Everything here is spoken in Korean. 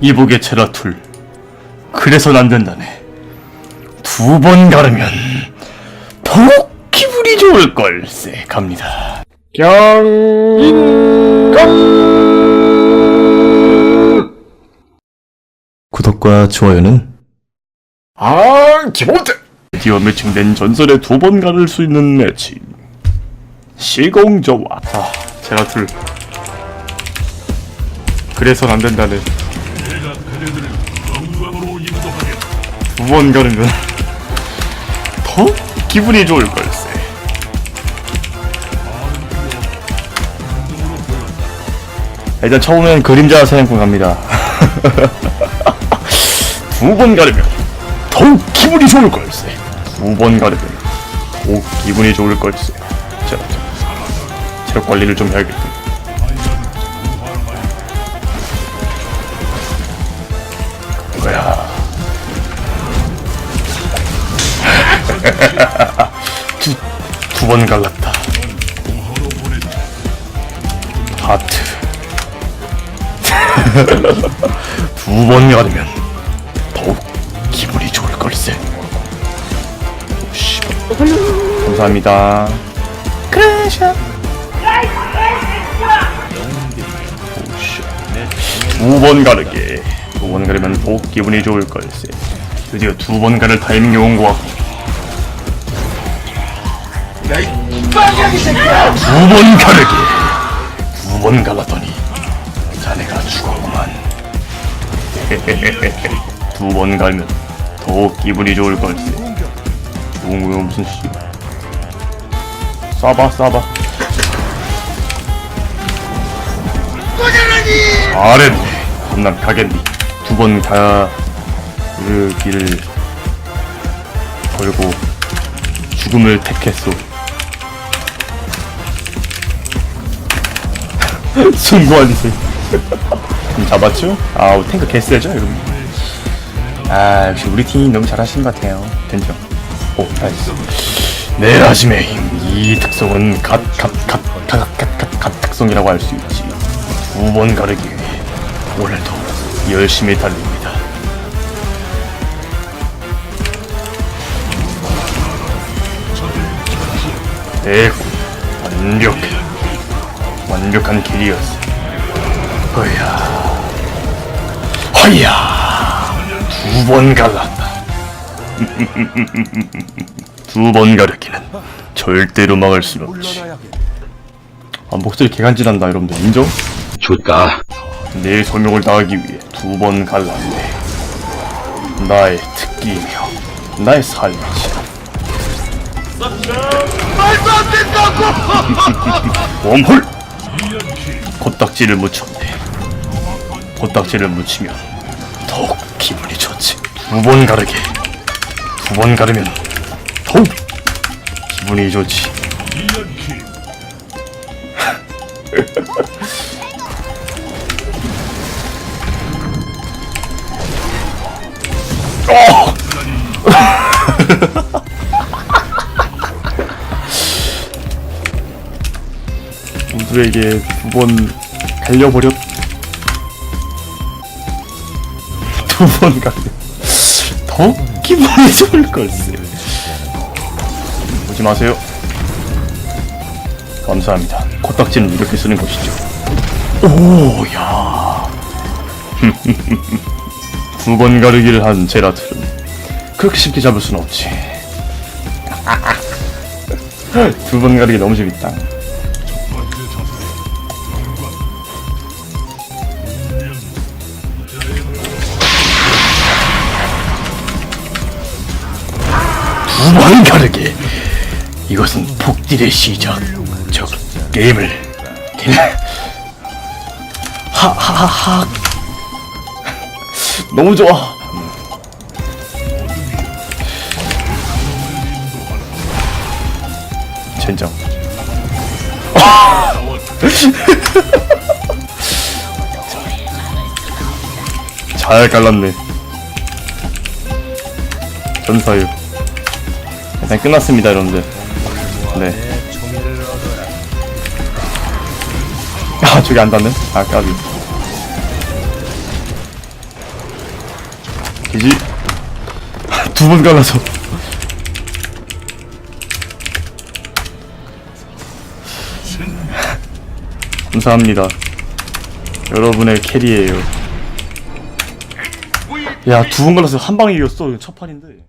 이복의 체라툴. 그래선 안 된다네. 두 번 가르면 더욱 기분이 좋을 걸세 갑니다. 경인경 구독과 좋아요는 아, 기본대. 드디어 매칭된 전설의 두번 가를 수 있는 매치 시공저와 아 제라툴 그래선 안 된다네 두번 가르면 더 기분이 좋을 걸세 일단 처음엔 그림자 사냥꾼 갑니다 두 번 가르면 더욱 기분이 좋을 걸세. 두 번 가르면 더욱 기분이 좋을 걸세. 자, 체력 관리를 좀 해야겠다. 번 갈랐다. 하트. 두 번 가르면 더욱 기분이 좋을 걸세. 감사합니다. 크래셔. 두번 가르게. 두번 가르면 더욱 기분이 좋을 걸세. 드디어 두 번 가를 타이밍이 온 것 같고. 두 번 가르게. 두번 갈랐더니 자네가 죽었구만. 두 번 갈면 더욱 기분이 좋을 걸세. 거야 무슨 씨. 쏴봐 쏴봐. 잘했네. 겁난 가겠니. 두 번 가르기를 걸고 죽음을 택했소. 새. 좀 잡았죠? 아우 탱크 개쎄죠 여러분. 아 역시 우리 팀이 너무 잘하시는 것 같아요. 된죠? 오 나이스. 내라심의 힘. 이 특성은 갓갓갓갓갓갓 특성이라고 할 수 있지. 두 번 가르기 오늘도 열심히 달립니다. 대구 완벽해. 완벽한 길이었어. 허야. 허야. 두 번 갈랐다. 두 번 가르기는 절대로 막을 수 없지. 아, 목소리 개간지난다, 여러분들. 인정? 좋다. 내 소명을 다하기 위해 두 번 갈랐네. 나의 특기이며, 나의 삶이지. 말도 안 된다고! 웜홀! 코딱지를 묻혔네. 코딱지를 묻히면 더욱 기분이 좋지. 두 번 가르게. 두 번 가르면 더욱 기분이 좋지. 모두에게 두 번 갈려버렸. 두 번 갈려. 더 기분이 좋을 걸세. 오지 마세요. 감사합니다. 코딱지는 이렇게 쓰는 것이죠. 오야. 두 번 가르기를 한 제라툴은 그렇게 쉽게 잡을 순 없지. 두 번 가르기 너무 재밌다. 두번 가르기. 이것은 폭딜의 시작. 저 게임을 하하하 너무 좋아. 젠장. 잘 갈랐네. 전사유. 일단 끝났습니다, 여러분들. 네. 아, 저기 안 닿네? 아, 까비. 지지. 두 번 갈라서. 감사합니다. 여러분의 캐리예요. 야, 두 번 갈라서 한 방에 이겼어. 첫 판인데.